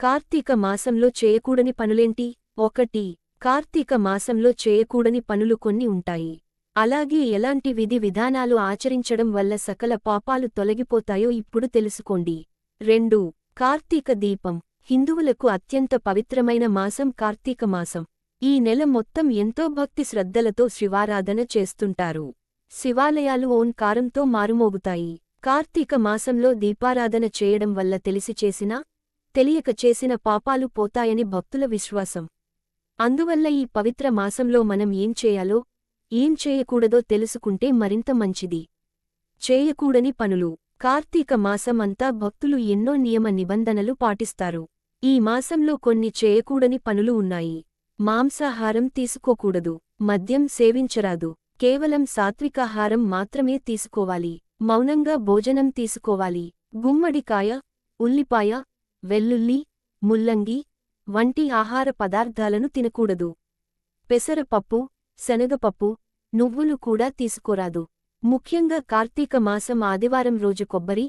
కార్తీక మాసంలో చేయకూడని పనులేంటి? ఒకటి కార్తీక మాసంలో చేయకూడని పనులు కొన్ని ఉంటాయి. అలాగే ఎలాంటి విధి విధానాలు ఆచరించడం వల్ల సకల పాపాలు తొలగిపోతాయో ఇప్పుడు తెలుసుకోండి. రెండు కార్తీక దీపం. హిందువులకు అత్యంత పవిత్రమైన మాసం కార్తీక మాసం. ఈ నెల మొత్తం ఎంతో భక్తి శ్రద్ధలతో శివారాధన చేస్తుంటారు. శివాలయాలు ఓంకారంతో మారుమోగుతాయి. కార్తీక మాసంలో దీపారాధన చేయడం వల్ల తెలిసి చేసినా తెలియక చేసిన పాపాలు పోతాయని భక్తుల విశ్వాసం. అందువల్ల ఈ పవిత్ర మాసంలో మనం ఏం చేయాలో ఏం చేయకూడదో తెలుసుకుంటే మరింత మంచిది. చేయకూడని పనులు. కార్తీక మాసం అంతా భక్తులు ఎన్నో నియమ నిబంధనలు పాటిస్తారు. ఈ మాసంలో కొన్ని చేయకూడని పనులు ఉన్నాయి. మాంసాహారం తీసుకోకూడదు. మద్యం సేవించరాదు. కేవలం సాత్వికాహారం మాత్రమే తీసుకోవాలి. మౌనంగా భోజనం తీసుకోవాలి. గుమ్మడికాయ ఉల్లిపాయ వెల్లుల్లి ముల్లంగి వంటి ఆహార పదార్థాలను తినకూడదు. పెసరపప్పు శనగపప్పు నువ్వులు కూడా తీసుకోరాదు. ముఖ్యంగా కార్తీక మాసం ఆదివారం రోజు కొబ్బరి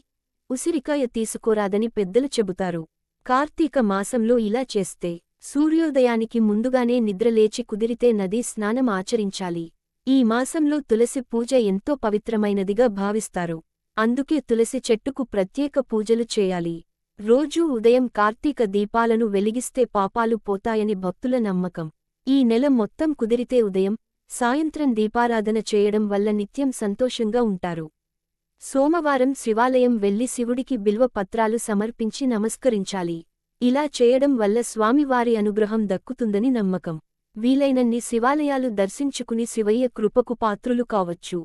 ఉసిరికాయ తీసుకోరాదని పెద్దలు చెబుతారు. కార్తీక మాసంలో ఇలా చేస్తే సూర్యోదయానికి ముందుగానే నిద్రలేచి కుదిరితే నదీ స్నానం ఆచరించాలి. ఈ మాసంలో తులసి పూజ ఎంతో పవిత్రమైనదిగా భావిస్తారు. అందుకే తులసి చెట్టుకు ప్రత్యేక పూజలు చేయాలి. రోజూ ఉదయం కార్తీక దీపాలను వెలిగిస్తే పాపాలు పోతాయని భక్తుల నమ్మకం. ఈ నెల మొత్తం కుదిరితే ఉదయం సాయంత్రం దీపారాధన చేయడం వల్ల నిత్యం సంతోషంగా ఉంటారు. సోమవారం శివాలయం వెళ్ళి శివుడికి బిల్వ పత్రాలు సమర్పించి నమస్కరించాలి. ఇలా చేయడం వల్ల స్వామివారి అనుగ్రహం దక్కుతుందని నమ్మకం. వీలైనన్ని శివాలయాలు దర్శించుకుని శివయ్య కృపకు పాత్రులు కావచ్చు.